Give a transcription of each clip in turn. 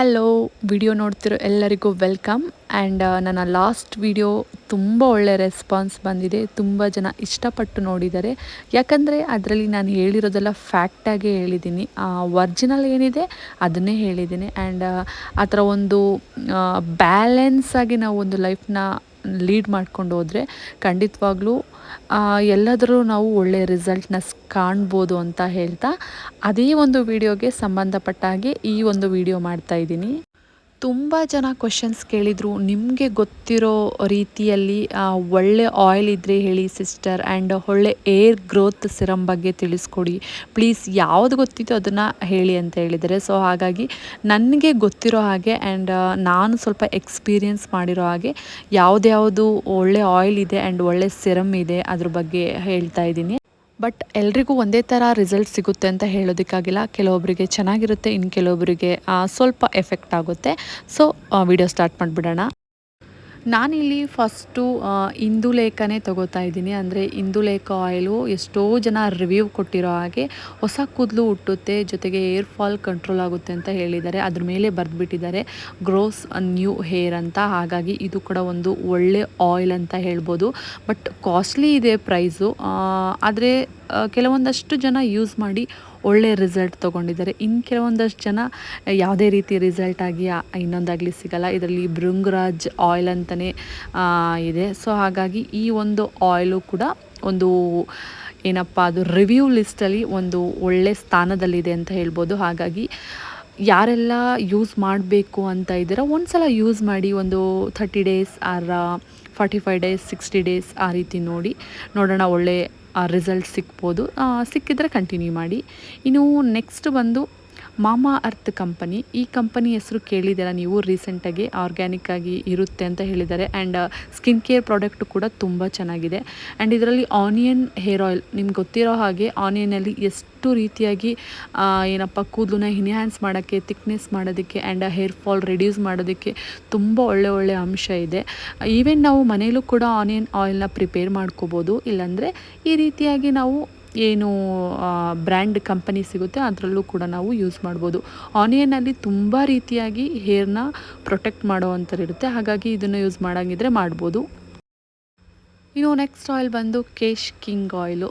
Hello video ನೋಡ್ತಿರೋ ಎಲ್ಲರಿಗೂ welcome and ನನ್ನ ಲಾಸ್ಟ್ ವಿಡಿಯೋ ತುಂಬ ಒಳ್ಳೆ ರೆಸ್ಪಾನ್ಸ್ ಬಂದಿದೆ. ತುಂಬ ಜನ ಇಷ್ಟಪಟ್ಟು ನೋಡಿದ್ದಾರೆ. ಯಾಕಂದರೆ ಅದರಲ್ಲಿ ನಾನು ಹೇಳಿರೋದೆಲ್ಲ ಫ್ಯಾಕ್ಟಾಗೇ ಹೇಳಿದ್ದೀನಿ. ಒರ್ಜಿನಲ್ ಏನಿದೆ ಅದನ್ನೇ ಹೇಳಿದ್ದೀನಿ. ಆ್ಯಂಡ್ ಆ ಥರ ಒಂದು ಬ್ಯಾಲೆನ್ಸ್ ಆಗಿ ನಾವು ಒಂದು ಲೈಫ್ನ ಲೀಡ್ ಮಾಡ್ಕೊಂಡು ಹೋದರೆ ಖಂಡಿತವಾಗ್ಲೂ ಎಲ್ಲಾದರೂ ನಾವು ಒಳ್ಳೆಯ ರಿಸಲ್ಟ್ನ ಕಾಣ್ಬೋದು ಅಂತ ಹೇಳ್ತಾ, ಅದೇ ಒಂದು ವಿಡಿಯೋಗೆ ಸಂಬಂಧಪಟ್ಟ ಹಾಗೆ ಈ ಒಂದು ವಿಡಿಯೋ ಮಾಡ್ತಾ ಇದ್ದೀನಿ. ತುಂಬ ಜನ ಕ್ವಶನ್ಸ್ ಕೇಳಿದರು. ನಿಮಗೆ ಗೊತ್ತಿರೋ ರೀತಿಯಲ್ಲಿ ಒಳ್ಳೆ ಆಯಿಲ್ ಇದ್ದರೆ ಹೇಳಿ ಸಿಸ್ಟರ್ ಆ್ಯಂಡ್ ಒಳ್ಳೆ ಏರ್ ಗ್ರೋತ್ ಸಿರಮ್ ಬಗ್ಗೆ ತಿಳಿಸ್ಕೊಡಿ. ಪ್ಲೀಸ್ ಯಾವುದು ಗೊತ್ತಿತ್ತು ಅದನ್ನು ಹೇಳಿ ಅಂತ ಹೇಳಿದರೆ. ಸೊ ಹಾಗಾಗಿ ನನಗೆ ಗೊತ್ತಿರೋ ಹಾಗೆ ಆ್ಯಂಡ್ ನಾನು ಸ್ವಲ್ಪ ಎಕ್ಸ್ಪೀರಿಯನ್ಸ್ ಮಾಡಿರೋ ಹಾಗೆ, ಯಾವುದ್ಯಾವುದು ಒಳ್ಳೆ ಆಯಿಲ್ ಇದೆ ಆ್ಯಂಡ್ ಒಳ್ಳೆ ಸಿರಮ್ ಇದೆ, ಅದ್ರ ಬಗ್ಗೆ ಹೇಳ್ತಾ ಇದ್ದೀನಿ. ಬಟ್ ಎಲ್ರಿಗೂ ಒಂದೇ ಥರ ರಿಸಲ್ಟ್ ಸಿಗುತ್ತೆ ಅಂತ ಹೇಳೋದಕ್ಕಾಗಿಲ್ಲ. ಕೆಲವೊಬ್ಬರಿಗೆ ಚೆನ್ನಾಗಿರುತ್ತೆ ಇನ್ನು ಕೆಲವೊಬ್ಬರಿಗೆ ಸ್ವಲ್ಪ ಎಫೆಕ್ಟ್ ಆಗುತ್ತೆ. ಸೊ ವಿಡಿಯೋ ಸ್ಟಾರ್ಟ್ ಮಾಡಿಬಿಡೋಣ. ನಾನಿಲ್ಲಿ ಫಸ್ಟು ಇಂದುಲೇಖನೇ ತಗೋತಾ ಇದ್ದೀನಿ. ಅಂದರೆ ಇಂದುಲೇಖ ಆಯಿಲು ಎಷ್ಟೋ ಜನ ರಿವ್ಯೂ ಕೊಟ್ಟಿರೋ ಹಾಗೆ ಹೊಸ ಕೂದಲು ಹುಟ್ಟುತ್ತೆ, ಜೊತೆಗೆ ಏರ್ ಫಾಲ್ ಕಂಟ್ರೋಲ್ ಆಗುತ್ತೆ ಅಂತ ಹೇಳಿದ್ದಾರೆ. ಅದ್ರ ಮೇಲೆ ಬರೆದ್ಬಿಟ್ಟಿದ್ದಾರೆ. ಗ್ರೋಸ್ ನ್ಯೂ ಹೇರ್ ಅಂತ. ಹಾಗಾಗಿ ಇದು ಕೂಡ ಒಂದು ಒಳ್ಳೆ ಆಯಿಲ್ ಅಂತ ಹೇಳ್ಬೋದು. ಬಟ್ ಕಾಸ್ಟ್ಲಿ ಇದೆ ಪ್ರೈಸು. ಆದರೆ ಕೆಲವೊಂದಷ್ಟು ಜನ ಯೂಸ್ ಮಾಡಿ ಒಳ್ಳೆ ರಿಸಲ್ಟ್ ತೊಗೊಂಡಿದ್ದಾರೆ. ಇನ್ನು ಕೆಲವೊಂದಷ್ಟು ಜನ ಯಾವುದೇ ರೀತಿ ರಿಸಲ್ಟ್ ಆಗಿ ಇನ್ನೊಂದಾಗಲಿ ಸಿಗಲ್ಲ. ಇದರಲ್ಲಿ ಭೃಂಗರಾಜ್ ಆಯಿಲ್ ಅಂತಲೇ ಇದೆ. ಸೊ, ಹಾಗಾಗಿ ಈ ಒಂದು ಆಯಿಲು ಕೂಡ ಒಂದು, ಏನಪ್ಪ, ಅದು ರಿವ್ಯೂ ಲಿಸ್ಟಲ್ಲಿ ಒಂದು ಒಳ್ಳೆ ಸ್ಥಾನದಲ್ಲಿದೆ ಅಂತ ಹೇಳ್ಬೋದು. ಹಾಗಾಗಿ ಯಾರೆಲ್ಲ ಯೂಸ್ ಮಾಡಬೇಕು ಅಂತ ಇದ್ದೀರಾ ಒಂದು ಸಲ ಯೂಸ್ ಮಾಡಿ ಒಂದು ಥರ್ಟಿ ಡೇಸ್ ಆರ, forty five days, sixty days ಆ ರೀತಿ ನೋಡಿ, ನೋಡೋಣ ಒಳ್ಳೆ ರಿಸಲ್ಟ್ ಸಿಕ್ಬೋದು ಸಿಕ್ಕಿದರೆ ಕಂಟಿನ್ಯೂ ಮಾಡಿ. ಇನ್ನು ನೆಕ್ಸ್ಟ್ ಬಂದು ಮಾಮಾ ಅರ್ತ್ ಕಂಪನಿ, ಈ ಕಂಪನಿ ಹೆಸರು ಕೇಳಿದ್ದೀರಾ ನೀವು? ರೀಸೆಂಟಾಗಿ ಆರ್ಗ್ಯಾನಿಕ್ ಆಗಿ ಇರುತ್ತೆ ಅಂತ ಹೇಳಿದ್ದಾರೆ. ಆ್ಯಂಡ್ ಸ್ಕಿನ್ ಕೇರ್ ಪ್ರಾಡಕ್ಟ್ ಕೂಡ ತುಂಬ ಚೆನ್ನಾಗಿದೆ. ಆ್ಯಂಡ್ ಇದರಲ್ಲಿ ಆನಿಯನ್ ಹೇರ್ ಆಯಿಲ್ ನಿಮ್ಗೆ ಗೊತ್ತಿರೋ ಹಾಗೆ ಆನಿಯನಲ್ಲಿ ಎಷ್ಟು ರೀತಿಯಾಗಿ ಏನಪ್ಪ, ಕೂದಲನ್ನ ಇನ್ಹ್ಯಾನ್ಸ್ ಮಾಡೋಕ್ಕೆ ತಿಕ್ನೆಸ್ ಮಾಡೋದಕ್ಕೆ ಆ್ಯಂಡ್ ಹೇರ್ ಫಾಲ್ ರೆಡ್ಯೂಸ್ ಮಾಡೋದಕ್ಕೆ ತುಂಬ ಒಳ್ಳೆ ಒಳ್ಳೆ ಅಂಶ ಇದೆ. ಈವನ್ ನಾವು ಮನೆಯಲ್ಲೂ ಕೂಡ ಆನಿಯನ್ ಆಯಿಲ್ನ ಪ್ರಿಪೇರ್ ಮಾಡ್ಕೋಬೋದು. ಇಲ್ಲಾಂದರೆ ಈ ರೀತಿಯಾಗಿ ನಾವು ಏನು ಬ್ರ್ಯಾಂಡ್ ಕಂಪನಿ ಸಿಗುತ್ತೆ, ಅದರಲ್ಲೂ ಕೂಡ ನಾವು ಯೂಸ್ ಮಾಡ್ಬೋದು. ಆನಿಯನಲ್ಲಿ ತುಂಬ ರೀತಿಯಾಗಿ ಹೇರ್ನ ಪ್ರೊಟೆಕ್ಟ್ ಮಾಡೋ ಇರುತ್ತೆ ಹಾಗಾಗಿ ಇದನ್ನು ಯೂಸ್ ಮಾಡೋಂಗಿದ್ರೆ ಮಾಡ್ಬೋದು. ಇನ್ನು ನೆಕ್ಸ್ಟ್ ಆಯಿಲ್ ಬಂದು ಕೇಶ್ ಕಿಂಗ್ ಆಯಿಲು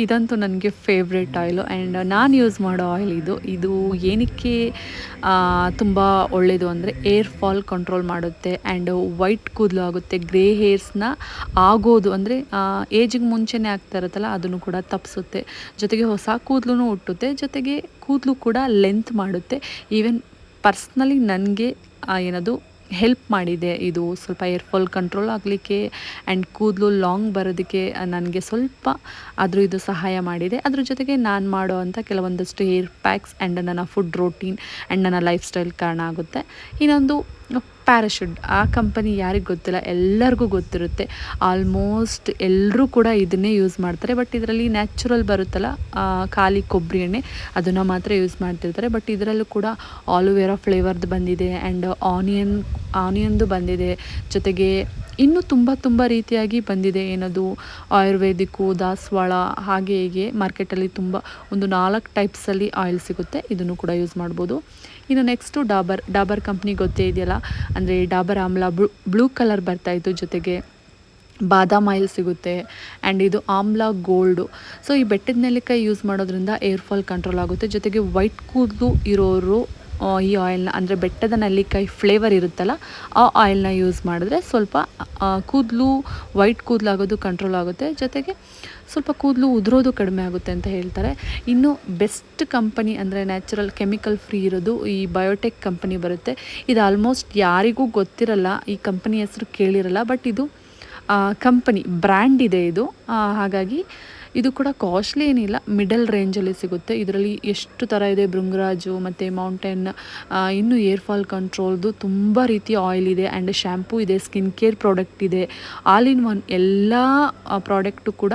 ಇದಂತೂ ನನಗೆ ಫೇವ್ರೆಟ್ ಆಯಿಲು ಆ್ಯಂಡ್ ನಾನು ಯೂಸ್ ಮಾಡೋ ಆಯಿಲ್ ಇದು. ಇದು ಏನಕ್ಕೆ ತುಂಬ ಒಳ್ಳೆಯದು ಅಂದರೆ ಏರ್ ಫಾಲ್ ಕಂಟ್ರೋಲ್ ಮಾಡುತ್ತೆ ಆ್ಯಂಡ್ ವೈಟ್ ಕೂದಲು ಆಗುತ್ತೆ. ಗ್ರೇ ಹೇರ್ಸ್ನ ಆಗೋದು ಅಂದರೆ ಏಜಿಗೆ ಮುಂಚೆನೇ ಆಗ್ತಾ ಇರುತ್ತಲ್ಲ ಅದನ್ನು ಕೂಡ ತಪ್ಪಿಸುತ್ತೆ ಜೊತೆಗೆ ಹೊಸ ಕೂದಲು ಹುಟ್ಟುತ್ತೆ. ಜೊತೆಗೆ ಕೂದಲು ಕೂಡ ಲೆಂತ್ ಮಾಡುತ್ತೆ. ಈವನ್ ಪರ್ಸ್ನಲಿ ನನಗೆ ಏನದು ಹೆಲ್ಪ್ ಮಾಡಿದೆ. ಇದು ಸ್ವಲ್ಪ ಏರ್ ಫಾಲ್ ಕಂಟ್ರೋಲ್ ಆಗಲಿಕ್ಕೆ ಆ್ಯಂಡ್ ಕೂದಲು ಲಾಂಗ್ ಬರೋದಕ್ಕೆ ನನಗೆ ಸ್ವಲ್ಪ ಆದರೂ ಇದು ಸಹಾಯ ಮಾಡಿದೆ. ಅದ್ರ ಜೊತೆಗೆ ನಾನು ಮಾಡೋ ಅಂಥ ಕೆಲವೊಂದಷ್ಟು ಹೇರ್ ಪ್ಯಾಕ್ಸ್ ಆ್ಯಂಡ್ ನನ್ನ ಫುಡ್ ರೋಟೀನ್ ಆ್ಯಂಡ್ ನನ್ನ ಲೈಫ್ ಸ್ಟೈಲ್ ಕಾರಣ ಆಗುತ್ತೆ. ಇನ್ನೊಂದು ಪ್ಯಾರಾಶೂಟ್ ಆ ಕಂಪನಿ ಯಾರಿಗೆ ಗೊತ್ತಿಲ್ಲ, ಎಲ್ಲರಿಗೂ ಗೊತ್ತಿರುತ್ತೆ. ಆಲ್ಮೋಸ್ಟ್ ಎಲ್ಲರೂ ಕೂಡ ಇದನ್ನೇ ಯೂಸ್ ಮಾಡ್ತಾರೆ. ಬಟ್ ಇದರಲ್ಲಿ ನ್ಯಾಚುರಲ್ ಬರುತ್ತಲ್ಲ ಖಾಲಿ ಕೊಬ್ಬರಿ ಎಣ್ಣೆ, ಅದನ್ನು ಮಾತ್ರ ಯೂಸ್ ಮಾಡ್ತಿರ್ತಾರೆ. ಬಟ್ ಇದರಲ್ಲೂ ಕೂಡ ಆಲುವೆರಾ ಫ್ಲೇವರ್ದು ಬಂದಿದೆ ಆ್ಯಂಡ್ ಆನಿಯನ್ ಆನಿಯನ್ದು ಬಂದಿದೆ. ಜೊತೆಗೆ ಇನ್ನೂ ತುಂಬ ತುಂಬ ರೀತಿಯಾಗಿ ಬಂದಿದೆ ಏನದು ಆಯುರ್ವೇದಿಕ್ಕು, ದಾಸವಾಳ, ಹಾಗೆ ಹೀಗೆ ಮಾರ್ಕೆಟಲ್ಲಿ ತುಂಬ ಒಂದು ನಾಲ್ಕು ಟೈಪ್ಸಲ್ಲಿ ಆಯಿಲ್ ಸಿಗುತ್ತೆ. ಇದನ್ನು ಕೂಡ ಯೂಸ್ ಮಾಡ್ಬೋದು. ಇನ್ನು ನೆಕ್ಸ್ಟು ಡಾಬರ್ ಡಾಬರ್ ಕಂಪ್ನಿ ಗೊತ್ತೇ ಇದೆಯಲ್ಲ? ಅಂದರೆ ಡಾಬರ್ ಆಮ್ಲ ಬ್ಲೂ ಕಲರ್ ಬರ್ತಾಯಿತ್ತು ಜೊತೆಗೆ ಬಾದಾಮ್ ಆಯಿಲ್ ಸಿಗುತ್ತೆ ಆ್ಯಂಡ್ ಇದು ಆಮ್ಲ ಗೋಲ್ಡು ಸೊ ಈ ಬೆಟ್ಟದ ನೆಲ್ಲಿಕಾಯಿ ಯೂಸ್ ಮಾಡೋದ್ರಿಂದ ಏರ್ ಫಾಲ್ ಕಂಟ್ರೋಲ್ ಆಗುತ್ತೆ. ಜೊತೆಗೆ ವೈಟ್ ಕೂದಲು ಇರೋರು ಈ ಆಯಿಲ್ನ ಅಂದರೆ ಬೆಟ್ಟದ ನೆಲ್ಲಿಕಾಯಿ ಫ್ಲೇವರ್ ಇರುತ್ತಲ್ಲ, ಆ ಆಯಿಲ್ನ ಯೂಸ್ ಮಾಡಿದ್ರೆ ಸ್ವಲ್ಪ ಕೂದಲು ವೈಟ್ ಕೂದಲಾಗೋದು ಕಂಟ್ರೋಲ್ ಆಗುತ್ತೆ. ಜೊತೆಗೆ ಸ್ವಲ್ಪ ಕೂದಲು ಉದುರೋದು ಕಡಿಮೆ ಆಗುತ್ತೆ ಅಂತ ಹೇಳ್ತಾರೆ. ಇನ್ನು ಬೆಸ್ಟ್ ಕಂಪನಿ ಅಂದರೆ ನ್ಯಾಚುರಲ್ ಕೆಮಿಕಲ್ ಫ್ರೀ ಇರೋದು ಈ ಬಯೋಟೆಕ್ ಕಂಪನಿ ಬರುತ್ತೆ. ಇದು ಆಲ್ಮೋಸ್ಟ್ ಯಾರಿಗೂ ಗೊತ್ತಿರಲ್ಲ, ಈ ಕಂಪನಿ ಹೆಸರು ಕೇಳಿರಲ್ಲ ಬಟ್ ಇದು ಕಂಪನಿ ಬ್ರ್ಯಾಂಡ್ ಇದೆ ಇದು. ಹಾಗಾಗಿ ಇದು ಕೂಡ ಕಾಸ್ಟ್ಲಿ ಏನಿಲ್ಲ ಮಿಡಲ್ ರೇಂಜಲ್ಲಿ ಸಿಗುತ್ತೆ. ಇದರಲ್ಲಿ ಎಷ್ಟು ಥರ ಇದೆ ಭೃಂಗರಾಜು ಮತ್ತು ಮೌಂಟೇನ್ ಇನ್ನು ಏರ್ ಫಾಲ್ ಕಂಟ್ರೋಲ್ದು ತುಂಬ ರೀತಿಯ ಆಯಿಲ್ ಇದೆ ಆ್ಯಂಡ್ ಶ್ಯಾಂಪೂ ಇದೆ ಸ್ಕಿನ್ ಕೇರ್ ಪ್ರಾಡಕ್ಟ್ ಇದೆ. ಆಲ್ ಇನ್ ಒನ್ ಎಲ್ಲ ಪ್ರಾಡಕ್ಟು ಕೂಡ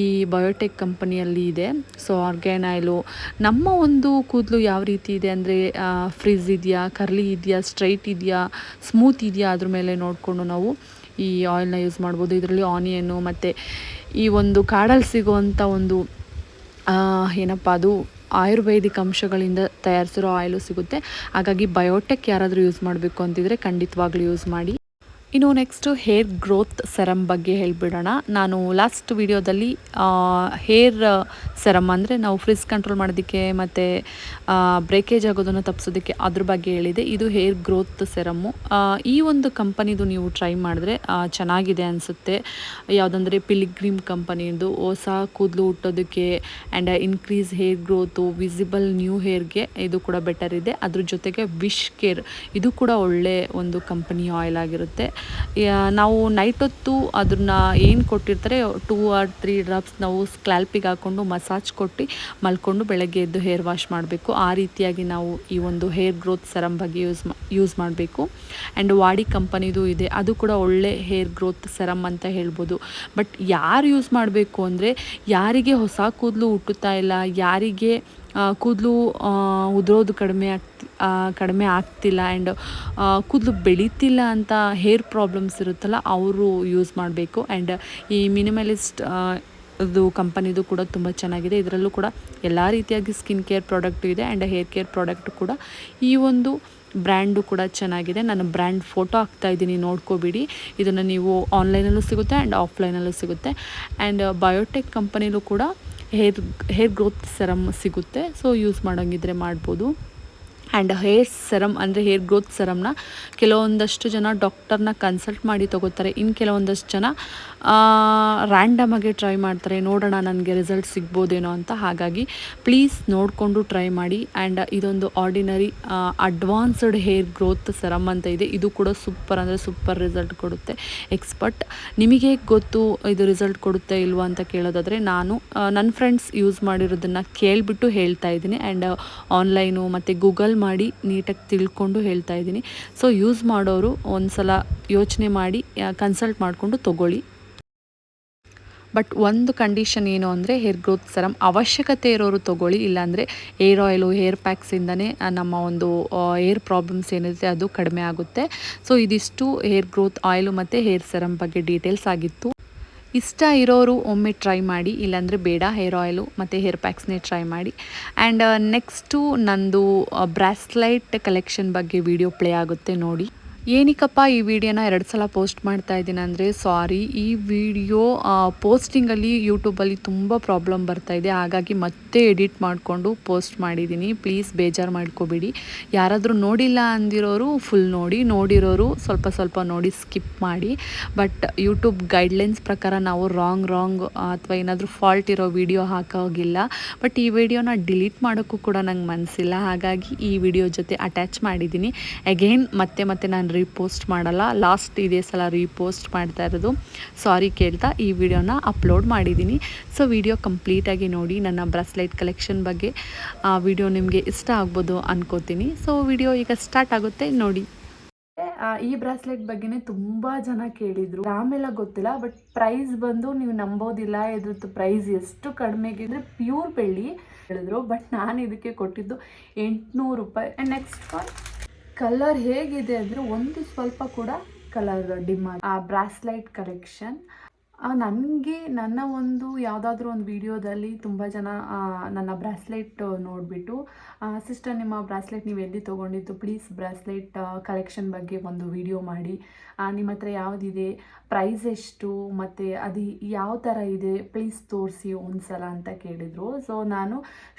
ಈ ಬಯೋಟೆಕ್ ಕಂಪನಿಯಲ್ಲಿ ಇದೆ. ಸೊ ಆರ್ಗ್ಯಾನ್ ಆಯಿಲು ನಮ್ಮ ಒಂದು ಕೂದಲು ಯಾವ ರೀತಿ ಇದೆ ಅಂದರೆ ಫ್ರಿಜ್ ಇದೆಯಾ ಕರ್ಲಿ ಇದೆಯಾ ಸ್ಟ್ರೈಟ್ ಇದೆಯಾ ಸ್ಮೂತ್ ಇದೆಯಾ ಅದ್ರ ಮೇಲೆ ನೋಡಿಕೊಂಡು ನಾವು ಈ ಆಯಿಲ್ನ ಯೂಸ್ ಮಾಡ್ಬೋದು. ಇದರಲ್ಲಿ ಆನಿಯನ್ನು ಮತ್ತು ಈ ಒಂದು ಕಾಡಲ್ಲಿ ಸಿಗುವಂಥ ಒಂದು ಏನಪ್ಪ ಅದು ಆಯುರ್ವೇದಿಕ್ ಅಂಶಗಳಿಂದ ತಯಾರಿಸಿರೋ ಆಯಿಲು ಸಿಗುತ್ತೆ. ಹಾಗಾಗಿ ಬಯೋಟೆಕ್ ಯಾರಾದರೂ ಯೂಸ್ ಮಾಡಬೇಕು ಅಂತಿದ್ರೆ ಖಂಡಿತವಾಗ್ಲೂ ಯೂಸ್ ಮಾಡಿ. ಇನ್ನು ನೆಕ್ಸ್ಟು ಹೇರ್ ಗ್ರೋತ್ ಸೆರಮ್ ಬಗ್ಗೆ ಹೇಳಿಬಿಡೋಣ. ನಾನು ಲಾಸ್ಟ್ ವಿಡಿಯೋದಲ್ಲಿ ಹೇರ್ ಸೆರಮ್ ಅಂದರೆ ನಾವು ಫ್ರಿಸ್ ಕಂಟ್ರೋಲ್ ಮಾಡೋದಕ್ಕೆ ಮತ್ತು ಬ್ರೇಕೇಜ್ ಆಗೋದನ್ನು ತಪ್ಪಿಸೋದಕ್ಕೆ ಅದ್ರ ಬಗ್ಗೆ ಹೇಳಿದೆ. ಇದು ಹೇರ್ ಗ್ರೋತ್ ಸೆರಮ್ಮು ಈ ಒಂದು ಕಂಪನಿದು ನೀವು ಟ್ರೈ ಮಾಡಿದ್ರೆ ಚೆನ್ನಾಗಿದೆ ಅನಿಸುತ್ತೆ. ಯಾವುದಂದರೆ ಪಿಲಿಗ್ರಿಮ್ ಕಂಪನಿದು ಹೊಸ ಕೂದಲು ಹುಟ್ಟೋದಕ್ಕೆ and increase hair growth visible new ಹೇರ್ಗೆ ಇದು ಕೂಡ ಬೆಟರ್ ಇದೆ. ಅದ್ರ ಜೊತೆಗೆ ವಿಶ್ ಕೇರ್ ಇದು ಕೂಡ ಒಳ್ಳೆ ಒಂದು ಕಂಪನಿ ಆಯಿಲ್ ಆಗಿರುತ್ತೆ. ನಾವು ನೈಟ್ ಹೊತ್ತು ಅದನ್ನು ಏನು ಕೊಟ್ಟಿರ್ತಾರೆ ಟೂ ಆರ್ ತ್ರೀ ಡ್ರಾಪ್ಸ್ ನಾವು ಸ್ಕ್ಯಾಲ್ಪಿಗೆ ಹಾಕ್ಕೊಂಡು ಮಸಾಜ್ ಕೊಟ್ಟು ಮಲ್ಕೊಂಡು ಬೆಳಗ್ಗೆ ಎದ್ದು ಹೇರ್ ವಾಶ್ ಮಾಡಬೇಕು. ಆ ರೀತಿಯಾಗಿ ನಾವು ಈ ಒಂದು ಹೇರ್ ಗ್ರೋತ್ ಸೆರಮ್ ಬಗ್ಗೆ ಯೂಸ್ ಯೂಸ್ ಮಾಡಬೇಕು. ಆ್ಯಂಡ್ ವಾಡಿ ಕಂಪನಿದು ಇದೆ. ಅದು ಕೂಡ ಒಳ್ಳೆ ಹೇರ್ ಗ್ರೋತ್ ಸೆರಮ್ ಅಂತ ಹೇಳ್ಬೋದು. ಬಟ್ ಯಾರು ಯೂಸ್ ಮಾಡಬೇಕು ಅಂದರೆ, ಯಾರಿಗೆ ಹೊಸ ಕೂದಲು ಹುಟ್ಟುತ್ತಾ ಇಲ್ಲ, ಯಾರಿಗೆ ಕೂದಲು ಉದುರೋದು ಕಡಿಮೆ ಆಗ್ತಿ ಕಡಿಮೆ ಆಗ್ತಿಲ್ಲ ಆ್ಯಂಡ್ ಕೂದಲು ಬೆಳೀತಿಲ್ಲ ಅಂತ ಹೇರ್ ಪ್ರಾಬ್ಲಮ್ಸ್ ಇರುತ್ತಲ್ಲ, ಅವರು ಯೂಸ್ ಮಾಡಬೇಕು ಆ್ಯಂಡ್ ಈ ಮಿನಿಮಲಿಸ್ಟ್ ಇದು ಕಂಪನಿದು ಕೂಡ ತುಂಬ ಚೆನ್ನಾಗಿದೆ. ಇದರಲ್ಲೂ ಕೂಡ ಎಲ್ಲ ರೀತಿಯಾಗಿ ಸ್ಕಿನ್ ಕೇರ್ ಪ್ರಾಡಕ್ಟ್ ಇದೆ ಆ್ಯಂಡ್ ಹೇರ್ ಕೇರ್ ಪ್ರಾಡಕ್ಟ್ ಕೂಡ ಈ ಒಂದು ಬ್ರ್ಯಾಂಡು ಕೂಡ ಚೆನ್ನಾಗಿದೆ. ನಾನು ಬ್ರ್ಯಾಂಡ್ ಫೋಟೋ ಹಾಕ್ತಾ ಇದ್ದೀನಿ, ನೋಡ್ಕೋಬಿಡಿ. ಇದನ್ನು ನೀವು ಆನ್ಲೈನಲ್ಲೂ ಸಿಗುತ್ತೆ ಆ್ಯಂಡ್ ಆಫ್ಲೈನಲ್ಲೂ ಸಿಗುತ್ತೆ. ಆ್ಯಂಡ್ ಬಯೋಟೆಕ್ ಕಂಪನಿಲೂ ಕೂಡ ಹೇರ್ ಹೇರ್ ಗ್ರೋತ್ ಸೆರಮ್ ಸಿಗುತ್ತೆ? ಸೊ ಯೂಸ್ ಮಾಡೋಂಗಿದ್ರೆ ಮಾಡ್ಬೋದು. ಆ್ಯಂಡ್ ಹೇರ್ ಸೆರಮ್ ಅಂದರೆ ಹೇರ್ ಗ್ರೋತ್ ಸೆರಮ್ನ ಕೆಲವೊಂದಷ್ಟು ಜನ ಡಾಕ್ಟರ್ನ ಕನ್ಸಲ್ಟ್ ಮಾಡಿ ತಗೋತಾರೆ. ಇನ್ನು ಕೆಲವೊಂದಷ್ಟು ಜನ ರ್ಯಾಂಡಮ್ ಆಗಿ ಟ್ರೈ ಮಾಡ್ತಾರೆ. ನೋಡೋಣ ನನಗೆ ರಿಸಲ್ಟ್ ಸಿಗ್ಬೋದೇನೋ ಅಂತ. ಹಾಗಾಗಿ ಪ್ಲೀಸ್ ನೋಡಿಕೊಂಡು ಟ್ರೈ ಮಾಡಿ. ಆ್ಯಂಡ್ ಇದೊಂದು ordinary advanced hair growth serum ಅಂತ ಇದೆ. ಇದು ಕೂಡ ಸೂಪರ್ ಅಂದರೆ ಸೂಪರ್ ರಿಸಲ್ಟ್ ಕೊಡುತ್ತೆ. ಎಕ್ಸ್ಪರ್ಟ್ ನಿಮಗೆ ಗೊತ್ತು ಇದು ರಿಸಲ್ಟ್ ಕೊಡುತ್ತೆ ಇಲ್ವಾ ಅಂತ ಕೇಳೋದಾದರೆ ನಾನು ನನ್ನ ಫ್ರೆಂಡ್ಸ್ ಯೂಸ್ ಮಾಡಿರೋದನ್ನು ಕೇಳಿಬಿಟ್ಟು ಹೇಳ್ತಾ ಇದ್ದೀನಿ. ಆ್ಯಂಡ್ ಆನ್ಲೈನು ಮತ್ತು ಗೂಗಲ್ ಮಾಡಿ ನೀಟಾಗಿ ತಿಳ್ಕೊಂಡು ಹೇಳ್ತಾ ಇದ್ದೀನಿ. ಸೊ ಯೂಸ್ ಮಾಡೋರು ಒಂದು ಸಲ ಯೋಚನೆ ಮಾಡಿ ಕನ್ಸಲ್ಟ್ ಮಾಡಿಕೊಂಡು ತೊಗೊಳ್ಳಿ. ಬಟ್ ಒಂದು ಕಂಡೀಷನ್ ಏನು ಅಂದರೆ ಹೇರ್ ಗ್ರೋತ್ ಸರಮ್ ಅವಶ್ಯಕತೆ ಇರೋರು ತೊಗೊಳ್ಳಿ. ಇಲ್ಲಾಂದರೆ ಏರ್ ಆಯಿಲು ಹೇರ್ ಪ್ಯಾಕ್ಸಿಂದನೇ ನಮ್ಮ ಒಂದು ಏರ್ ಪ್ರಾಬ್ಲಮ್ಸ್ ಏನಿರುತ್ತೆ ಅದು ಕಡಿಮೆ ಆಗುತ್ತೆ. ಸೊ ಇದಿಷ್ಟು ಹೇರ್ ಗ್ರೋತ್ ಆಯಿಲು ಮತ್ತು ಹೇರ್ ಸರಮ್ ಬಗ್ಗೆ ಡೀಟೇಲ್ಸ್ ಆಗಿತ್ತು. ಇಷ್ಟ ಇರೋರು ಒಮ್ಮೆ ಟ್ರೈ ಮಾಡಿ, ಇಲ್ಲಾಂದರೆ ಬೇಡ ಹೇರ್ ಆಯಿಲು ಮತ್ತು ಹೇರ್ ಪ್ಯಾಕ್ಸ್ನೇ ಟ್ರೈ ಮಾಡಿ. ಆ್ಯಂಡ್ ನೆಕ್ಸ್ಟು ನಂದು ಬ್ರಾಸ್ಲೈಟ್ ಕಲೆಕ್ಷನ್ ಬಗ್ಗೆ ವಿಡಿಯೋ ಪ್ಲೇ ಆಗುತ್ತೆ ನೋಡಿ. ಏನಕ್ಕಪ್ಪ ಈ ವಿಡಿಯೋನ ಎರಡು ಸಲ ಪೋಸ್ಟ್ ಮಾಡ್ತಾ ಇದ್ದೀನಿ ಅಂದರೆ ಸಾರಿ, ಈ ವಿಡಿಯೋ ಪೋಸ್ಟಿಂಗಲ್ಲಿ ಯೂಟ್ಯೂಬಲ್ಲಿ ತುಂಬ ಪ್ರಾಬ್ಲಮ್ ಬರ್ತಾ ಇದೆ. ಹಾಗಾಗಿ ಮತ್ತೆ ಎಡಿಟ್ ಮಾಡಿಕೊಂಡು ಪೋಸ್ಟ್ ಮಾಡಿದ್ದೀನಿ. ಪ್ಲೀಸ್ ಬೇಜಾರು ಮಾಡ್ಕೋಬೇಡಿ. ಯಾರಾದರೂ ನೋಡಿಲ್ಲ ಅಂದಿರೋರು ಫುಲ್ ನೋಡಿ, ನೋಡಿರೋರು ಸ್ವಲ್ಪ ಸ್ವಲ್ಪ ನೋಡಿ ಸ್ಕಿಪ್ ಮಾಡಿ. ಬಟ್ ಯೂಟ್ಯೂಬ್ ಗೈಡ್ಲೈನ್ಸ್ ಪ್ರಕಾರ ನಾವು ರಾಂಗ್ ರಾಂಗ್, ಅಥವಾ ಏನಾದರೂ ಫಾಲ್ಟ್ ಇರೋ ವಿಡಿಯೋ ಹಾಕೋಗಿಲ್ಲ. ಬಟ್ ಈ ವಿಡಿಯೋನ ಡಿಲೀಟ್ ಮಾಡೋಕ್ಕೂ ಕೂಡ ನಂಗೆ ಮನಸ್ಸಿಲ್ಲ. ಹಾಗಾಗಿ ಈ ವಿಡಿಯೋ ಜೊತೆ ಅಟ್ಯಾಚ್ ಮಾಡಿದ್ದೀನಿ. ಅಗೇನ್ ಮತ್ತೆ ಮತ್ತೆ ನಾನು ರೀಪೋಸ್ಟ್ ಮಾಡಲ್ಲ. ಲಾಸ್ಟ್ ಇದೇ ಸಲ ರೀಪೋಸ್ಟ್ ಮಾಡ್ತಾ ಇರೋದು. ಸಾರಿ ಕೇಳ್ತಾ, ಈ ವಿಡಿಯೋನ ಅಪ್ಲೋಡ್ ಮಾಡಿದ್ದೀನಿ. ಸೊ ವಿಡಿಯೋ ಕಂಪ್ಲೀಟಾಗಿ ನೋಡಿ, ನನ್ನ ಬ್ರಾಸ್ಲೈಟ್ ಕಲೆಕ್ಷನ್ ಬಗ್ಗೆ, ಆ, ವಿಡಿಯೋ ನಿಮಗೆ ಇಷ್ಟ ಆಗ್ಬೋದು ಅನ್ಕೋತೀನಿ. ಸೊ ವಿಡಿಯೋ ಈಗ ಸ್ಟಾರ್ಟ್ ಆಗುತ್ತೆ, ನೋಡಿ. ಈ ಬ್ರಾಸ್ಲೆಟ್ ಬಗ್ಗೆನೇ ತುಂಬಾ ಜನ ಕೇಳಿದ್ರು. ಆಮೇಲೆ ಗೊತ್ತಿಲ್ಲ ಬಟ್ ಪ್ರೈಸ್ ಬಂದು ನೀವು ನಂಬೋದಿಲ್ಲ, ಇದ್ರದ್ದು ಪ್ರೈಸ್ ಎಷ್ಟು ಕಡಿಮೆಗೆ ಅಂದ್ರೆ ಪ್ಯೂರ್ ಬೆಳ್ಳಿ ಹೇಳಿದ್ರು. ಬಟ್ ನಾನು ಇದಕ್ಕೆ ಕೊಟ್ಟಿದ್ದು ಎಂಟುನೂರು ರೂಪಾಯಿ. ನೆಕ್ಸ್ಟ್ ಒನ್ ಕಲರ್ ಹೇಗಿದೆ ಅಂದರೆ ಒಂದು ಸ್ವಲ್ಪ ಕೂಡ ಕಲರ್ ಡಿಮ್ ಆ ಬ್ರಾಸ್ಲೈಟ್ ಕಲೆಕ್ಷನ್ ನನಗೆ ನನ್ನ ಒಂದು ಯಾವುದಾದ್ರೂ ಒಂದು ವಿಡಿಯೋದಲ್ಲಿ ತುಂಬ ಜನ ನನ್ನ ಬ್ರಾಸ್ಲೆಟ್ ನೋಡಿಬಿಟ್ಟು ಸಿಸ್ಟರ್ ನಿಮ್ಮ ಬ್ರಾಸ್ಲೆಟ್ ನೀವು ಎಲ್ಲಿ ತೊಗೊಂಡಿದ್ದು? ಪ್ಲೀಸ್ ಬ್ರಾಸ್ಲೆಟ್ ಕಲೆಕ್ಷನ್ ಬಗ್ಗೆ ಒಂದು ವಿಡಿಯೋ ಮಾಡಿ. ನಿಮ್ಮ ಹತ್ರ ಯಾವುದಿದೆ? ಪ್ರೈಸ್ ಎಷ್ಟು, ಮತ್ತು ಅದು ಯಾವ ಥರ ಇದೆ, ಪ್ಲೀಸ್ ತೋರಿಸಿ ಒಂದ್ಸಲ ಅಂತ ಕೇಳಿದರು. ಸೊ ನಾನು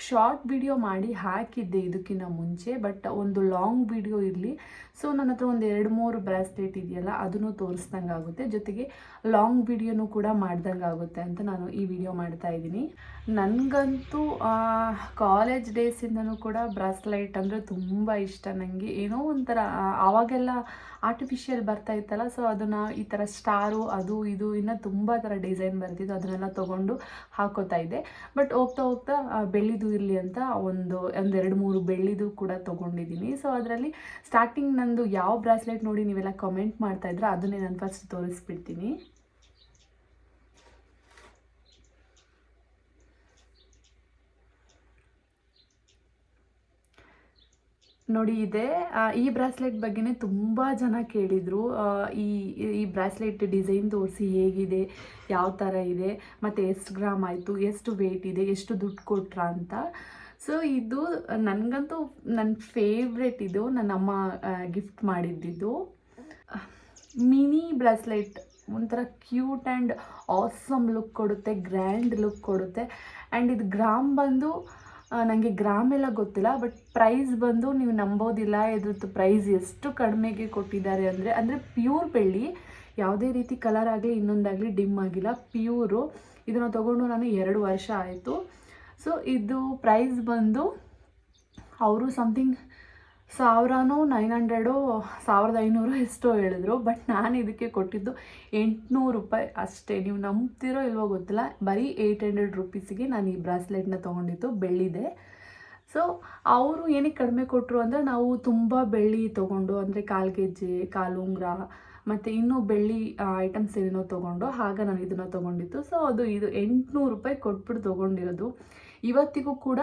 ಶಾರ್ಟ್ ವಿಡಿಯೋ ಮಾಡಿ ಹಾಕಿದ್ದೆ ಇದಕ್ಕಿಂತ ಮುಂಚೆ ಬಟ್ ಒಂದು ಲಾಂಗ್ ವಿಡಿಯೋ ಇರಲಿ. ಸೊ ನನ್ನ ಹತ್ರ ಒಂದು ಎರಡು ಮೂರು ಬ್ರಾಸ್ಲೆಟ್ ಇದೆಯಲ್ಲ, ಅದನ್ನು ತೋರಿಸ್ದಂಗೆ ಆಗುತ್ತೆ ಜೊತೆಗೆ ಲಾಂಗ್ ವಿಡಿಯೋನು ಕೂಡ ಮಾಡ್ದಂಗೆ ಆಗುತ್ತೆ ಅಂತ ನಾನು ಈ ವಿಡಿಯೋ ಮಾಡ್ತಾ ಇದ್ದೀನಿ. ನನಗಂತೂ ಕಾಲೇಜ್ ಡೇಸಿಂದನೂ ಕೂಡ ಬ್ರಾಸ್ಲೈಟ್ ಅಂದರೆ ತುಂಬ ಇಷ್ಟ ನನಗೆ ಏನೋ ಒಂಥರ ಆವಾಗೆಲ್ಲ ಆರ್ಟಿಫಿಷಿಯಲ್ ಬರ್ತಾ ಇತ್ತಲ್ಲ ಸೊ ಅದನ್ನು ಈ ಥರ ಸ್ಟಾರು ಅದು, ಇದು, ಇನ್ನು ತುಂಬ ಥರ ಡಿಸೈನ್ ಬರ್ತಿತ್ತು, ಅದನ್ನೆಲ್ಲ ತೊಗೊಂಡು ಹಾಕೋತಾ ಇದ್ದೆ. ಬಟ್ ಹೋಗ್ತಾ ಹೋಗ್ತಾ ಬೆಳ್ಳಿದು ಇರಲಿ ಅಂತ ಒಂದು, ಒಂದೆರಡು ಮೂರು ಬೆಳ್ಳಿದು ಕೂಡ ತೊಗೊಂಡಿದ್ದೀನಿ. ಸೊ ಅದರಲ್ಲಿ ಸ್ಟಾರ್ಟಿಂಗ್ ನಂದು ಯಾವ ಬ್ರಾಸ್ಲೆಟ್ ನೋಡಿ ನೀವೆಲ್ಲ ಕಮೆಂಟ್ ಮಾಡ್ತಾಯಿದ್ರೆ ಅದನ್ನೇ ನಾನು ಫಸ್ಟ್ ತೋರಿಸ್ಬಿಡ್ತೀನಿ. ನೋಡಿ, ಇದೆ. ಈ ಬ್ರಾಸ್ಲೆಟ್ ಬಗ್ಗೆನೇ ತುಂಬ ಜನ ಕೇಳಿದರು. ಈ ಈ ಬ್ರಾಸ್ಲೆಟ್ ಡಿಸೈನ್ ತೋರಿಸಿ ಹೇಗಿದೆ, ಯಾವ ಥರ ಇದೆ, ಮತ್ತು ಎಷ್ಟು ಗ್ರಾಮ್ ಆಯಿತು, ಎಷ್ಟು ವೆಯ್ಟ್ ಇದೆ, ಎಷ್ಟು ದುಡ್ಡು ಕೊಟ್ರಾ ಅಂತ. ಸೊ ಇದು ನನಗಂತೂ ನನ್ನ ಫೇವ್ರೆಟ್ ಇದು ನನ್ನ ಅಮ್ಮ ಗಿಫ್ಟ್ ಮಾಡಿದ್ದಿದ್ದು. ಮಿನಿ ಬ್ರಾಸ್ಲೆಟ್, ಒಂಥರ ಕ್ಯೂಟ್ ಆ್ಯಂಡ್ ಆಸಮ್ ಲುಕ್ ಕೊಡುತ್ತೆ ಗ್ರ್ಯಾಂಡ್ ಲುಕ್ ಕೊಡುತ್ತೆ. ಆ್ಯಂಡ್ ಇದು ಗ್ರಾಮ್ ಬಂದು ನನಗೆ ಗ್ರಾಮ್ ಎಲ್ಲ ಗೊತ್ತಿಲ್ಲ ಬಟ್ ಪ್ರೈಸ್ ಬಂದು ನೀವು ನಂಬೋದಿಲ್ಲ, ಇದ್ರದ್ದು ಪ್ರೈಸ್ ಎಷ್ಟು ಕಡಿಮೆಗೆ ಕೊಟ್ಟಿದ್ದಾರೆ ಅಂದರೆ ಅಂದರೆ ಪ್ಯೂರ್ ಬೆಳ್ಳಿ, ಯಾವುದೇ ರೀತಿ ಕಲರ್ ಆಗಲಿ, ಇನ್ನೊಂದಾಗಲಿ ಡಿಮ್ ಆಗಿಲ್ಲ ಪ್ಯೂರು ಇದನ್ನು ತೊಗೊಂಡು ನಾನು ಎರಡು ವರ್ಷ ಆಯಿತು. ಸೊ ಇದು ಪ್ರೈಸ್ ಬಂದು, ಅವರು ಸಮಥಿಂಗ್ ಸಾವಿರನೋ ನೈನ್ ಹಂಡ್ರೆಡು ಸಾವಿರದ ಐನೂರು ಎಷ್ಟೋ ಹೇಳಿದ್ರು, ಬಟ್ ನಾನು ಇದಕ್ಕೆ ಕೊಟ್ಟಿದ್ದು ಎಂಟುನೂರು ರೂಪಾಯಿ ಅಷ್ಟೇ. ನೀವು ನಂಬ್ತಿರೋ ಇಲ್ವೋ ಗೊತ್ತಿಲ್ಲ, ಬರೀ ಏಯ್ಟ್ ಹಂಡ್ರೆಡ್ ರುಪೀಸಿಗೆ ನಾನು ಈ ಬ್ರಾಸ್ಲೆಟ್ನ ತೊಗೊಂಡಿದ್ದು, ಬೆಳ್ಳಿದೆ. ಸೊ ಅವರು ಏನಕ್ಕೆ ಕಡಿಮೆ ಕೊಟ್ಟರು ಅಂದರೆ, ನಾವು ತುಂಬ ಬೆಳ್ಳಿ ತೊಗೊಂಡು, ಅಂದರೆ ಕಾಲು ಉಂಗುರ ಮತ್ತು ಇನ್ನೂ ಬೆಳ್ಳಿ ಐಟಮ್ಸ್ ಏನೇನೋ ತೊಗೊಂಡು ಆಗ ನಾನು ಇದನ್ನು ತೊಗೊಂಡಿತ್ತು ಸೊ ಅದು ಇದು ಎಂಟುನೂರು ರೂಪಾಯಿ ಕೊಟ್ಬಿಟ್ಟು ತೊಗೊಂಡಿರೋದು. ಇವತ್ತಿಗೂ ಕೂಡ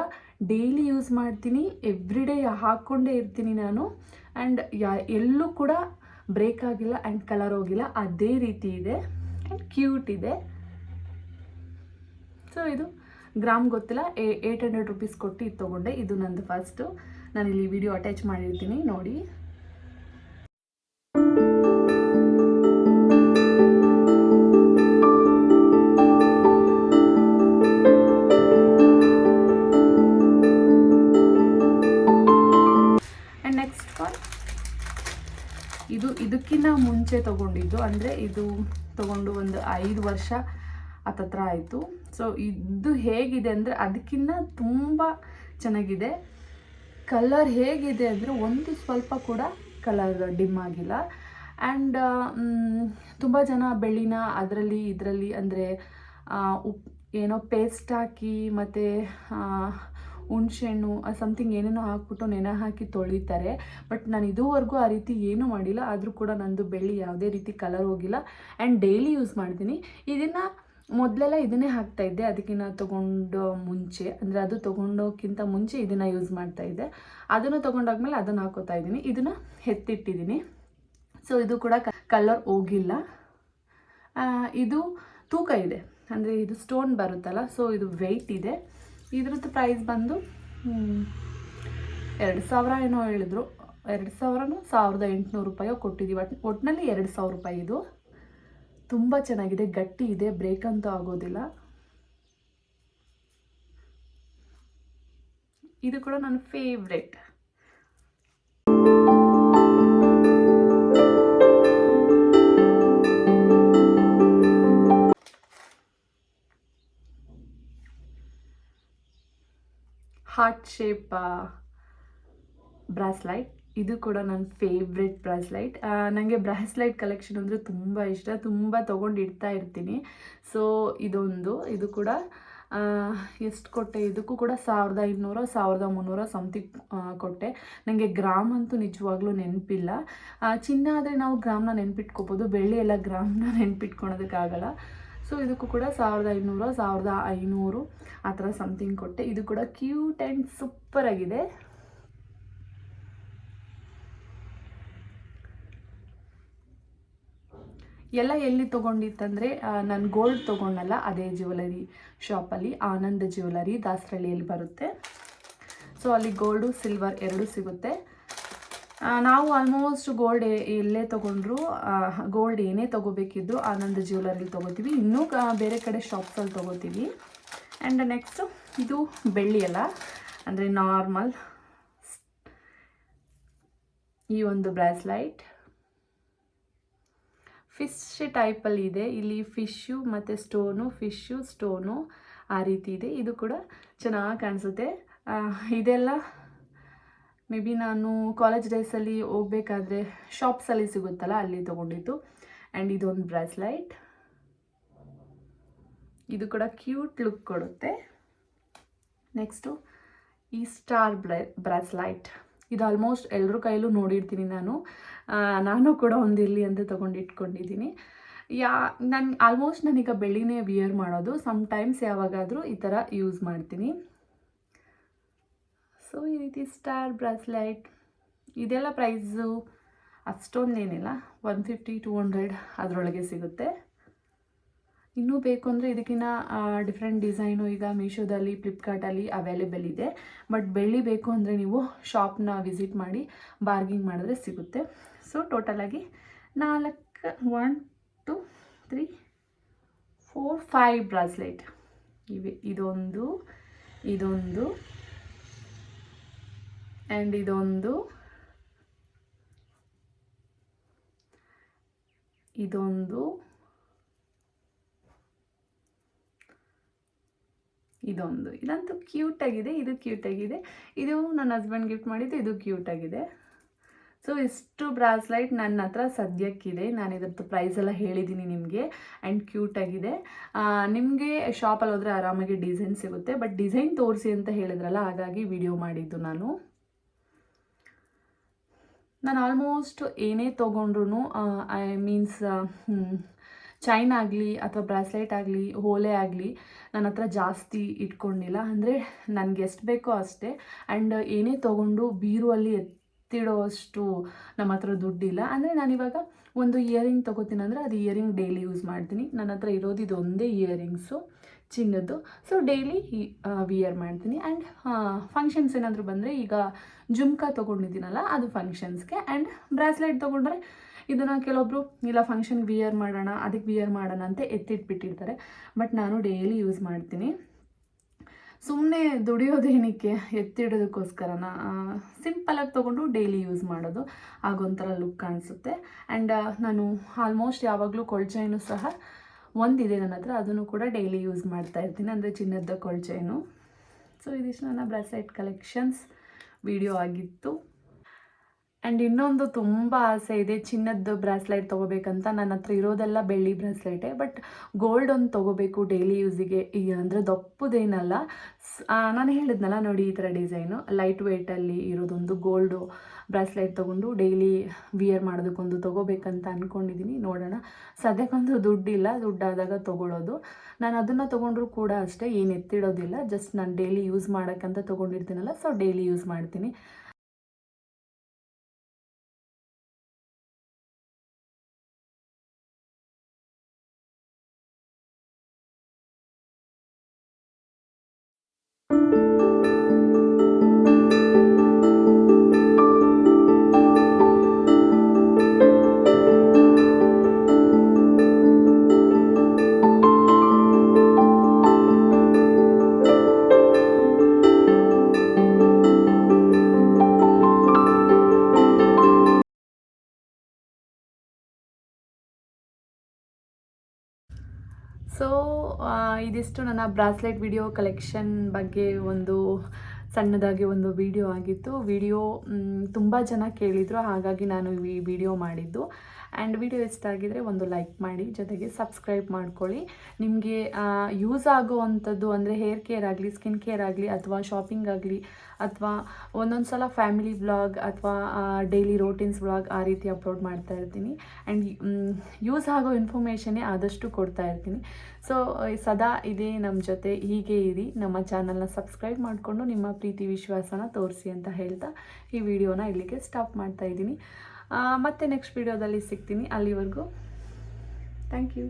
ಡೈಲಿ ಯೂಸ್ ಮಾಡ್ತೀನಿ. ಎವ್ರಿ ಡೇ ಹಾಕ್ಕೊಂಡೇ ಇರ್ತೀನಿ ನಾನು. ಆ್ಯಂಡ್ ಯಾ, ಎಲ್ಲೂ ಕೂಡ ಬ್ರೇಕ್ ಆಗಿಲ್ಲ ಆ್ಯಂಡ್ ಕಲರ್ ಹೋಗಿಲ್ಲ. ಅದೇ ರೀತಿ ಇದೆ. ಆ್ಯಂಡ್ ಕ್ಯೂಟ್ ಇದೆ. ಸೊ ಇದು ಗ್ರಾಮ್ ಗೊತ್ತಿಲ್ಲ. ಏಯ್ಟ್ ಹಂಡ್ರೆಡ್ ರುಪೀಸ್ ಕೊಟ್ಟು ಇದು ತೊಗೊಂಡೆ. ಇದು ನಂದು ಫಸ್ಟು ನಾನು ಇಲ್ಲಿ ವಿಡಿಯೋ ಅಟ್ಯಾಚ್ ಮಾಡಿರ್ತೀನಿ. ನೋಡಿ. ಇದಕ್ಕಿಂತ ಮುಂಚೆ ತೊಗೊಂಡಿದ್ದು, ಅಂದರೆ ಇದು ತೊಗೊಂಡು ಒಂದು ಐದು ವರ್ಷ ಹತ್ತತ್ರ ಆಯಿತು. ಸೊ ಇದು ಹೇಗಿದೆ ಅಂದರೆ ಅದಕ್ಕಿಂತ ತುಂಬ ಚೆನ್ನಾಗಿದೆ. ಕಲರ್ ಹೇಗಿದೆ ಅಂದರೆ ಒಂದು ಸ್ವಲ್ಪ ಕೂಡ ಕಲರ್ ಡಿಮ್ ಆಗಿಲ್ಲ. ಆ್ಯಂಡ್ ತುಂಬ ಜನ ಬೆಳ್ಳಿನ ಅದರಲ್ಲಿ ಇದರಲ್ಲಿ ಅಂದರೆ ಉಪ್, ಏನೋ ಪೇಸ್ಟ್ ಹಾಕಿ ಮತ್ತು ಹುಣ್ಸೆಹಣ್ಣು ಸಮಥಿಂಗ್ ಏನೇನೋ ಹಾಕ್ಬಿಟ್ಟು ನೆನೆ ಹಾಕಿ ತೊಳಿತಾರೆ. ಬಟ್ ನಾನು ಇದುವರೆಗೂ ಆ ರೀತಿ ಏನೂ ಮಾಡಿಲ್ಲ. ಆದರೂ ಕೂಡ ನಂದು ಬೆಳ್ಳಿ ಯಾವುದೇ ರೀತಿ ಕಲರ್ ಹೋಗಿಲ್ಲ. ಆ್ಯಂಡ್ ಡೈಲಿ ಯೂಸ್ ಮಾಡ್ತೀನಿ. ಇದನ್ನು ಮೊದಲೆಲ್ಲ ಇದನ್ನೇ ಹಾಕ್ತಾ ಇದ್ದೆ. ಅದಕ್ಕಿಂತ ತೊಗೊಂಡು ಮುಂಚೆ, ಅಂದರೆ ಅದು ತೊಗೊಂಡೋಕ್ಕಿಂತ ಮುಂಚೆ ಇದನ್ನು ಯೂಸ್ ಮಾಡ್ತಾ ಇದ್ದೆ. ಅದನ್ನು ತೊಗೊಂಡಾದ್ಮೇಲೆ ಅದನ್ನು ಹಾಕೋತಾ ಇದ್ದೀನಿ. ಇದನ್ನು ಎತ್ತಿಟ್ಟಿದ್ದೀನಿ. ಸೊ ಇದು ಕೂಡ ಕಲರ್ ಹೋಗಿಲ್ಲ. ಇದು ತೂಕ ಇದೆ. ಅಂದರೆ ಇದು ಸ್ಟೋನ್ ಬರುತ್ತಲ್ಲ ಸೊ ಇದು ವೆಯ್ಟ್ ಇದೆ. ಇದ್ರದ್ದು ಪ್ರೈಸ್ ಬಂದು ಎರಡು ಸಾವಿರ ಏನೋ ಹೇಳಿದ್ರು. ಎರಡು ಸಾವಿರನೂ ಸಾವಿರದ ಎಂಟುನೂರು ರೂಪಾಯೋ ಕೊಟ್ಟಿದ್ದೀವಿ. ಒಟ್ ಒಟ್ಟಿನಲ್ಲಿ ಎರಡು ಸಾವಿರ ರೂಪಾಯಿ ಇದು. ತುಂಬ ಚೆನ್ನಾಗಿದೆ, ಗಟ್ಟಿ ಇದೆ ಬ್ರೇಕ್ ಅಂತೂ ಆಗೋದಿಲ್ಲ. ಇದು ಕೂಡ ನನ್ನ ಫೇವ್ರೆಟ್ ಹಾರ್ಟ್ ಶೇಪ್ ಬ್ರಾಸ್ಲೈಟ್ ಇದು ಕೂಡ ನನ್ನ ಫೇವ್ರೆಟ್ ಬ್ರಾಸ್ಲೈಟ್ ನನಗೆ ಬ್ರಾಸ್ಲೈಟ್ ಕಲೆಕ್ಷನ್ ಅಂದರೆ ತುಂಬ ಇಷ್ಟ. ತುಂಬ ತೊಗೊಂಡು ಇಡ್ತಾ ಇರ್ತೀನಿ. ಸೊ ಇದೊಂದು. ಇದು ಕೂಡ ಎಷ್ಟು ಕೊಟ್ಟೆ? ಇದಕ್ಕೂ ಕೂಡ ಸಾವಿರದ ಐದುನೂರ ಸಾವಿರದ ಮುನ್ನೂರ ಸಮಥಿಂಗ್ ಕೊಟ್ಟೆ. ನನಗೆ ಗ್ರಾಮ್ ಅಂತೂ ನಿಜವಾಗ್ಲೂ ನೆನಪಿಲ್ಲ. ಚಿನ್ನ ಆದರೆ ನಾವು ಗ್ರಾಮ್ನ ನೆನ್ಪಿಟ್ಕೋಬೋದು. ಬೆಳ್ಳಿ ಎಲ್ಲ ಗ್ರಾಮ್ನ ನೆನ್ಪಿಟ್ಕೊಳೋದಕ್ಕಾಗಲ್ಲ. ಸೊ ಇದಕ್ಕೂ ಕೂಡ ಸಾವಿರದ ಐನೂರು ಸಾವಿರದ ಐನೂರು ಆ ಥರ ಸಮಥಿಂಗ್ ಕೊಟ್ಟೆ ಇದು ಕೂಡ ಕ್ಯೂಟ್ ಆ್ಯಂಡ್ ಸೂಪರ್ ಆಗಿದೆ. ಎಲ್ಲ ಎಲ್ಲಿ ತೊಗೊಂಡಿತ್ತಂದರೆ ನಾನು ಗೋಲ್ಡ್ ತೊಗೊಂಡಲ್ಲ, ಅದೇ ಜ್ಯುವೆಲರಿ ಶಾಪಲ್ಲಿ ಆನಂದ ಜ್ಯುವೆಲರಿ ದಾಸರಳ್ಳಿಯಲ್ಲಿ ಬರುತ್ತೆ. ಸೊ ಅಲ್ಲಿ ಗೋಲ್ಡು ಸಿಲ್ವರ್ ಎರಡೂ ಸಿಗುತ್ತೆ. ನಾವು ಆಲ್ಮೋಸ್ಟ್ ಗೋಲ್ಡ್ ಎಲ್ಲೇ ತೊಗೊಂಡ್ರು ಗೋಲ್ಡ್ ಏನೇ ತೊಗೋಬೇಕಿದ್ರು ಆನಂದ್ ಜ್ಯುವೆಲರಿಲಿ ತೊಗೋತೀವಿ. ಇನ್ನೂ ಬೇರೆ ಕಡೆ ಶಾಪ್ಸಲ್ಲಿ ತೊಗೋತೀವಿ. ಆ್ಯಂಡ್ ನೆಕ್ಸ್ಟು ಇದು ಬೆಳ್ಳಿ ಅಲ್ಲ, ಅಂದರೆ ನಾರ್ಮಲ್ ಈ ಒಂದು ಬ್ರಾಸ್ಲೈಟ್. ಫಿಶ್ ಟೈಪಲ್ಲಿ ಇದೆ. ಇಲ್ಲಿ ಫಿಶ್ಶು ಮತ್ತು ಸ್ಟೋನು ಫಿಶ್ಶು ಸ್ಟೋನು ಆ ರೀತಿ ಇದೆ. ಇದು ಕೂಡ ಚೆನ್ನಾಗಿ ಕಾಣಿಸುತ್ತೆ. ಇದೆಲ್ಲ ಮೇ ಬಿ ನಾನು ಕಾಲೇಜ್ ಡೇಸಲ್ಲಿ ಹೋಗ್ಬೇಕಾದ್ರೆ ಶಾಪ್ಸಲ್ಲಿ ಸಿಗುತ್ತಲ್ಲ, ಅಲ್ಲಿ ತೊಗೊಂಡಿದ್ದು. ಆ್ಯಂಡ್ ಇದೊಂದು ಬ್ರಾಸ್ಲೈಟ್ ಇದು ಕೂಡ ಕ್ಯೂಟ್ ಲುಕ್ ಕೊಡುತ್ತೆ. ನೆಕ್ಸ್ಟು ಈ ಸ್ಟಾರ್ ಬ್ರೈ ಬ್ರಾಸ್ಲೈಟ್ ಇದು ಆಲ್ಮೋಸ್ಟ್ ಎಲ್ಲರ ಕೈಲೂ ನೋಡಿರ್ತೀನಿ ನಾನು. ನಾನು ಕೂಡ ಒಂದು ಇಲ್ಲಿ ಅಂತ ತೊಗೊಂಡು ಇಟ್ಕೊಂಡಿದ್ದೀನಿ. ಯಾ, ನಾನು ಆಲ್ಮೋಸ್ಟ್ ನಾನೀಗ ಬೆಳ್ಳಿನೇ ವಿಯರ್ ಮಾಡೋದು. ಸಮ್ಟೈಮ್ಸ್ ಯಾವಾಗಾದರೂ ಈ ಥರ ಯೂಸ್ ಮಾಡ್ತೀನಿ. ಸೊ ಈ ರೀತಿ ಸ್ಟಾರ್ ಬ್ರಾಸ್ಲೈಟ್ ಇದೆಲ್ಲ ಪ್ರೈಸು ಅಷ್ಟೊಂದೇನಿಲ್ಲ. ಒನ್ ಫಿಫ್ಟಿ ಟೂ ಹಂಡ್ರೆಡ್ ಅದರೊಳಗೆ ಸಿಗುತ್ತೆ. ಇನ್ನೂ ಬೇಕು ಅಂದರೆ ಇದಕ್ಕಿಂತ ಡಿಫ್ರೆಂಟ್ ಡಿಸೈನು ಈಗ ಮೀಶೋದಲ್ಲಿ ಫ್ಲಿಪ್ಕಾರ್ಟಲ್ಲಿ ಅವೈಲೇಬಲ್ ಇದೆ. ಬಟ್ ಬೆಳ್ಳಿ ಬೇಕು ಅಂದರೆ ನೀವು ಶಾಪ್ನ ವಿಸಿಟ್ ಮಾಡಿ ಬಾರ್ಗಿಂಗ್ ಮಾಡಿದ್ರೆ ಸಿಗುತ್ತೆ. ಸೊ ಟೋಟಲಾಗಿ ನಾಲ್ಕು one two three four five bracelet ಇವೆ, ಇದೊಂದು ಇದೊಂದು ಆ್ಯಂಡ್ ಇದೊಂದು. ಇದೊಂದು. ಇದೊಂದು. ಇದಂತೂ ಕ್ಯೂಟ್ ಆಗಿದೆ, ಇದು ಕ್ಯೂಟ್ ಆಗಿದೆ. ಇದು ನನ್ನ ಹಸ್ಬೆಂಡ್ ಗಿಫ್ಟ್ ಮಾಡಿದ್ದು, ಇದು ಕ್ಯೂಟ್ ಆಗಿದೆ. ಸೊ ಇಷ್ಟು ಬ್ರಾಸ್ಲೈಟ್ ನನ್ನ ಹತ್ರ ಸದ್ಯಕ್ಕಿದೆ. ನಾನು ಇದ್ರದ್ದು ಪ್ರೈಸ್ ಎಲ್ಲ ಹೇಳಿದ್ದೀನಿ ನಿಮಗೆ. ಆ್ಯಂಡ್ ಕ್ಯೂಟ್ ಆಗಿದೆ. ನಿಮಗೆ ಶಾಪಲ್ಲಿ ಹೋದರೆ ಆರಾಮಾಗಿ ಡಿಸೈನ್ ಸಿಗುತ್ತೆ. ಬಟ್ ಡಿಸೈನ್ ತೋರಿಸಿ ಅಂತ ಹೇಳಿದ್ರಲ್ಲ, ಹಾಗಾಗಿ ವಿಡಿಯೋ ಮಾಡಿದ್ದು ನಾನು. ನಾನು ಆಲ್ಮೋಸ್ಟ್ ಏನೇ ತೊಗೊಂಡ್ರು ಐ ಮೀನ್ಸ್ ಚೈನ್ ಆಗಲಿ ಅಥವಾ ಬ್ರಾಸ್ಲೈಟ್ ಆಗಲಿ, ಓಲೆ ಆಗಲಿ ನನ್ನ ಹತ್ರ ಜಾಸ್ತಿ ಇಟ್ಕೊಂಡಿಲ್ಲ. ಅಂದರೆ ನನಗೆ ಎಷ್ಟು ಬೇಕೋ ಅಷ್ಟೇ. ಆ್ಯಂಡ್ ಏನೇ ತೊಗೊಂಡು ಬೀರುವಲ್ಲಿ ಎತ್ತಿಡೋವಷ್ಟು ನಮ್ಮ ಹತ್ರ ದುಡ್ಡಿಲ್ಲ. ಅಂದರೆ ನಾನಿವಾಗ ಒಂದು ಇಯರಿಂಗ್ ತೊಗೋತೀನಿ ಅಂದರೆ ಅದು ಇಯರಿಂಗ್ ಡೈಲಿ ಯೂಸ್ ಮಾಡ್ತೀನಿ. ನನ್ನ ಹತ್ರ ಇರೋದು ಇದೊಂದೇ ಇಯರಿಂಗ್ಸು ಚಿನ್ನದ್ದು. ಸೊ ಡೈಲಿ ವಿಯರ್ ಮಾಡ್ತೀನಿ. ಆ್ಯಂಡ್ ಫಂಕ್ಷನ್ಸ್ ಏನಾದರೂ ಬಂದರೆ ಈಗ ಜುಮ್ಕಾ ತೊಗೊಂಡಿದ್ದೀನಲ್ಲ, ಅದು ಫಂಕ್ಷನ್ಸ್ಗೆ ಆ್ಯಂಡ್ ಬ್ರಾಸ್ಲೆಟ್ ತೊಗೊಂಡ್ರೆ ಇದನ್ನು ಕೆಲವೊಬ್ಬರು ಇಲ್ಲ ಫಂಕ್ಷನ್ ವಿಯರ್ ಮಾಡೋಣ, ಅದಕ್ಕೆ ವಿಯರ್ ಮಾಡೋಣ ಅಂತ ಎತ್ತಿಟ್ಬಿಟ್ಟಿರ್ತಾರೆ. ಬಟ್ ನಾನು ಡೈಲಿ ಯೂಸ್ ಮಾಡ್ತೀನಿ. ಸುಮ್ಮನೆ ದುಡಿಯೋದೇನಕ್ಕೆ ಎತ್ತಿಡೋದಕ್ಕೋಸ್ಕರನ ಸಿಂಪಲಾಗಿ ತೊಗೊಂಡು ಡೈಲಿ ಯೂಸ್ ಮಾಡೋದು. ಆಗೊಂಥರ ಲುಕ್ ಕಾಣಿಸುತ್ತೆ ಆ್ಯಂಡ್ ನಾನು ಆಲ್ಮೋಸ್ಟ್ ಯಾವಾಗಲೂ ಕೊಳಚೆಯನ್ನು ಸಹ ಒಂದಿದೆ ನನ್ನ ಹತ್ರ, ಅದನ್ನು ಕೂಡ ಡೈಲಿ ಯೂಸ್ ಮಾಡ್ತಾ ಇರ್ತೀನಿ, ಅಂದರೆ ಚಿನ್ನದ ಕೊಳ್ಚೈನು ಸೊ ಇದಿಷ್ಟು ನನ್ನ ಬ್ರಾಸೈಟ್ ಕಲೆಕ್ಷನ್ಸ್ ವಿಡಿಯೋ ಆಗಿತ್ತು. ಆ್ಯಂಡ್ ಇನ್ನೊಂದು ತುಂಬ ಆಸೆ ಇದೆ ಚಿನ್ನದ ಬ್ರಾಸ್ಲೈಟ್ ತೊಗೋಬೇಕಂತ. ನನ್ನ ಹತ್ರ ಇರೋದೆಲ್ಲ ಬೆಳ್ಳಿ ಬ್ರಾಸ್ಲೈಟೇ, ಬಟ್ ಗೋಲ್ಡ್ ಒಂದು ತೊಗೋಬೇಕು ಡೈಲಿ ಯೂಸಿಗೆ. ಅಂದರೆ ದಪ್ಪದೇನಲ್ಲ. ನಾನು ಹೇಳಿದ್ನಲ್ಲ ನೋಡಿ ಈ ಥರ ಡಿಸೈನು. ಲೈಟ್ ವೆಯ್ಟಲ್ಲಿ ಇರೋದೊಂದು ಗೋಲ್ಡು ಬ್ರಾಸ್ಲೈಟ್ ತೊಗೊಂಡು ಡೈಲಿ ವಿಯರ್ ಮಾಡೋದಕ್ಕೊಂದು ತೊಗೋಬೇಕಂತ ಅಂದ್ಕೊಂಡಿದ್ದೀನಿ ನೋಡೋಣ. ಸದ್ಯಕ್ಕೊಂದು ದುಡ್ಡಿಲ್ಲ, ದುಡ್ಡಾದಾಗ ತೊಗೊಳೋದು ನಾನು ಅದನ್ನು ತೊಗೊಂಡ್ರೂ ಕೂಡ ಅಷ್ಟೇ, ಏನು ಎತ್ತಿಡೋದಿಲ್ಲ. ಜಸ್ಟ್ ನಾನು ಡೈಲಿ ಯೂಸ್ ಮಾಡೋಕ್ಕಂತ ತೊಗೊಂಡಿರ್ತೀನಲ್ಲ, ಸೊ ಡೈಲಿ ಯೂಸ್ ಮಾಡ್ತೀನಿ. ಇದಿಷ್ಟು ನನ್ನ ಬ್ರಾಸ್ಲೆಟ್ ವಿಡಿಯೋ ಕಲೆಕ್ಷನ್ ಬಗ್ಗೆ ಒಂದು ಸಣ್ಣದಾಗಿ ಒಂದು ವಿಡಿಯೋ ಆಗಿತ್ತು. ವಿಡಿಯೋ ತುಂಬ ಜನ ಕೇಳಿದರು, ಹಾಗಾಗಿ ನಾನು ಈ ವಿಡಿಯೋ ಮಾಡಿದ್ದು. ಆ್ಯಂಡ್ ವಿಡಿಯೋ ಇಷ್ಟ ಆಗಿದರೆ ಒಂದು ಲೈಕ್ ಮಾಡಿ, ಜೊತೆಗೆ ಸಬ್ಸ್ಕ್ರೈಬ್ ಮಾಡ್ಕೊಳ್ಳಿ. ನಿಮಗೆ ಯೂಸ್ ಆಗುವಂಥದ್ದು ಅಂದರೆ ಹೇರ್ ಕೇರ್ ಆಗಲಿ ಸ್ಕಿನ್ ಕೇರ್ ಆಗಲಿ, ಅಥವಾ ಶಾಪಿಂಗ್ ಆಗಲಿ, ಅಥವಾ ಒಂದೊಂದು ಸಲ ಫ್ಯಾಮಿಲಿ ಬ್ಲಾಗ್ ಅಥವಾ ಡೈಲಿ ರೋಟೀನ್ಸ್ ಬ್ಲಾಗ್ ಆ ರೀತಿ ಅಪ್ಲೋಡ್ ಮಾಡ್ತಾ ಇರ್ತೀನಿ. ಆ್ಯಂಡ್ ಯೂಸ್ ಆಗೋ ಇನ್ಫಾರ್ಮೇಷನ್ನೇ ಆದಷ್ಟು ಕೊಡ್ತಾ ಇರ್ತೀನಿ. ಸೊ ಸದಾ ಇದೇ ನಮ್ಮ ಜೊತೆ, ಹೀಗೆ ಇರಿ. ನಮ್ಮ ಚಾನಲ್ನ ಸಬ್ಸ್ಕ್ರೈಬ್ ಮಾಡಿಕೊಂಡು ನಿಮ್ಮ ಪ್ರೀತಿ ವಿಶ್ವಾಸನ ತೋರಿಸಿ ಅಂತ ಹೇಳ್ತಾ ಈ ವಿಡಿಯೋನ ಇಲ್ಲಿಗೆ ಸ್ಟಾಪ್ ಮಾಡ್ತಾ ಇದ್ದೀನಿ. ಮತ್ತೆ ನೆಕ್ಸ್ಟ್ ವಿಡಿಯೋದಲ್ಲಿ ಸಿಗ್ತೀನಿ. ಅಲ್ಲಿವರೆಗೂ. Thank you